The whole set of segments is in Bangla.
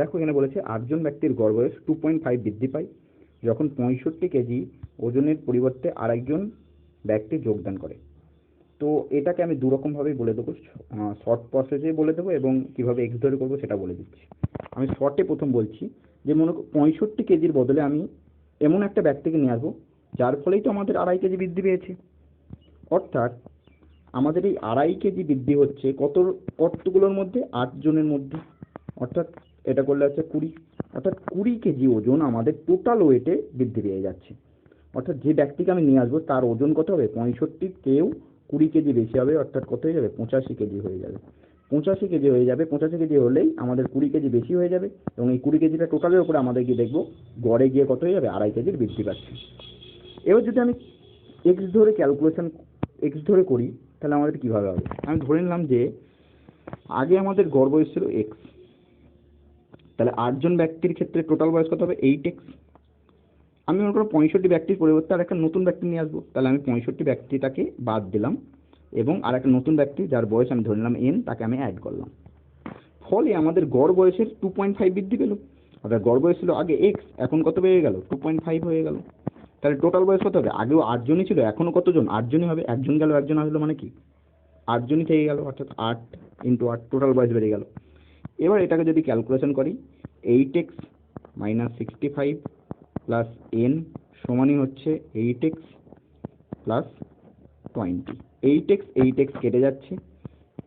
দেখো এখানে বলেছে, আটজন ব্যক্তির গড় বয়স টু পয়েন্ট ফাইভ বৃদ্ধি পায়। যখন পঁয়ষট্টি কেজি ওজনের পরিবর্তে আরেকজন ব্যক্তি যোগদান করে। তো এটাকে আমি দুরকমভাবেই বলে দেবো শর্ট প্রসেসে বলে দেবো এবং কীভাবে এক্স করব সেটা বলে দিচ্ছি। আমি শর্টে প্রথম বলছি যে, মনে পঁয়ষট্টি কেজির বদলে আমি এমন একটা ব্যক্তিকে নিয়ে আসব, যার ফলেই তো আমাদের আড়াই কেজি বৃদ্ধি পেয়েছে। অর্থাৎ আমাদের এই আড়াই কেজি বৃদ্ধি হচ্ছে কত কতগুলোর মধ্যে? আটজনের মধ্যে। অর্থাৎ এটা করলে হচ্ছে কুড়ি। অর্থাৎ কুড়ি কেজি ওজন আমাদের টোটাল ওয়েটে বৃদ্ধি পেয়ে যাচ্ছে। অর্থাৎ যে ব্যক্তিকে আমি নিয়ে আসব, তার ওজন কত হবে? পঁয়ষট্টির কেউ কুড়ি কেজি বেশি হবে, অর্থাৎ কত হয়ে যাবে? পঁচাশি কেজি হয়ে যাবে। পঁচাশি কেজি হয়ে যাবে। পঁচাশি কেজি হলেই আমাদের কুড়ি কেজি বেশি হয়ে যাবে এবং এই কুড়ি কেজিটা টোটালের উপরে আমাদের গিয়ে দেখব, গড়ে গিয়ে কত হয়ে যাবে? আড়াই কেজির বৃদ্ধি পাচ্ছে। এবার যদি আমি এক্স ধরে ক্যালকুলেশন এক্স ধরে করি, তাহলে আমাদের কীভাবে হবে? আমি ধরে নিলাম যে, আগে আমাদের গর্ব বয়স ছিল এক্স তাহলে আটজন ব্যক্তির ক্ষেত্রে টোটাল বয়স কত হবে? এইট এক্স আমি মনে করো পঁয়ষট্টি ব্যক্তির পরিবর্তে আর একটা নতুন ব্যক্তি নিয়ে আসব। তাহলে আমি পঁয়ষট্টি ব্যক্তিটাকে বাদ দিলাম এবং আর একটা নতুন ব্যক্তি যার বয়স আমি ধরে নিলাম এন তাকে আমি অ্যাড করলাম। ফলে আমাদের গড় বয়সের টু পয়েন্ট ফাইভ বৃদ্ধি পেল। অর্থাৎ গড় বয়স ছিল আগে এক্স এখন কত বেড়ে গেল? টু পয়েন্ট ফাইভ হয়ে গেল। তাহলে টোটাল বয়স কত হবে? আগেও আটজনই ছিল, এখনও কতজন? আটজনই হবে। একজন গেল, একজন আসলো মানে কি? আটজনই থেকে গেল, অর্থাৎ আট ইন্টু আট টোটাল বয়স বেড়ে গেল। এবার এটাকে যদি ক্যালকুলেশন করি eight x minus sixty five plus n সমানই হচ্ছে eight x plus twenty eight x eight x কেটে যাচ্ছে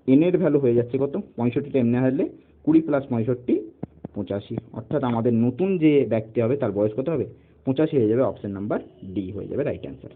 এনের ভ্যালু হয়ে যাচ্ছে কত? পঁয়ষট্টিটা এমনি হারলে কুড়ি প্লাস পঁয়ষট্টি, পঁচাশি। অর্থাৎ আমাদের নতুন যে ব্যক্তি হবে, তার বয়স কত হবে? পঁচাশি হয়ে যাবে অপশান নাম্বার ডি হয়ে যাবে রাইট অ্যান্সার